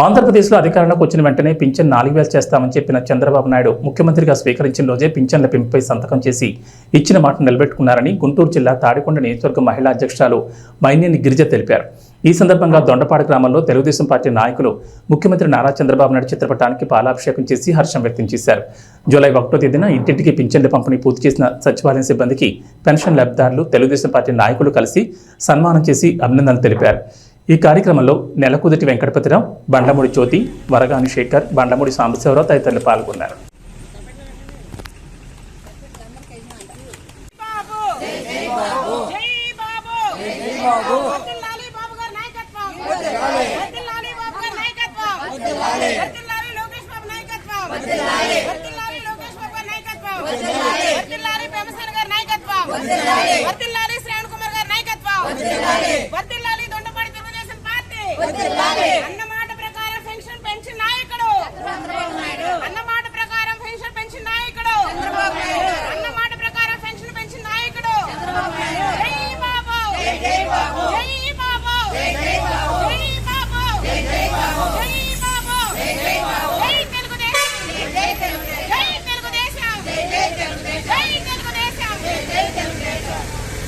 ఆంధ్రప్రదేశ్లో అధికారంలోకి వచ్చిన వెంటనే పింఛన్ నాలుగు వేలు చేస్తామని చెప్పిన చంద్రబాబు నాయుడు ముఖ్యమంత్రిగా స్వీకరించిన రోజే పింఛన్ల పెంపుపై సంతకం చేసి ఇచ్చిన మాట నిలబెట్టుకున్నారని గుంటూరు జిల్లా తాడికొండ నియోజకవర్గ మహిళా అధ్యక్షురాలు మైనేని గిరిజ తెలిపారు. ఈ సందర్భంగా దొండపాడు గ్రామంలో తెలుగుదేశం పార్టీ నాయకులు ముఖ్యమంత్రి నారా చంద్రబాబు నాయుడు చిత్రపటానికి పాలాభిషేకం చేసి హర్షం వ్యక్తం చేశారు. జూలై ఒకటో తేదీన ఇంటింటికి పింఛన్ల పంపిణీ పూర్తి చేసిన సచివాలయం సిబ్బందికి పెన్షన్ లబ్ధిదారులు తెలుగుదేశం పార్టీ నాయకులు కలిసి సన్మానం చేసి అభినందనలు తెలిపారు. ఈ కార్యక్రమంలో నెలకుదిటి వెంకటపతిరావు బండముడి జ్యోతి వరగాని శేఖర్ బండముడి సాంబశివరావు తదితరులు పాల్గొన్నారు. బాబు! జై బాబు! జై బాబు జై బాబు వర్ధిల్లాలి బాబు గారి నాయకత్వం! వర్ధిల్లాలి వర్ధిల్లాలి బాబు గారి నాయకత్వం! వర్ధిల్లాలి వర్ధిల్లాలి లోకేష్ బాబు నాయకత్వం! వర్ధిల్లాలి వర్ధిల్లాలి లోకేష్ బాబు గారి నాయకత్వం! వర్ధిల్లాలి వర్ధిల్లాలి భీమసేన గారి నాయకత్వం! వర్ధిల్లాలి వర్ధిల్లాలి శ్రావణ్ కుమార్ గారి నాయకత్వం! వర్ధిల్లాలి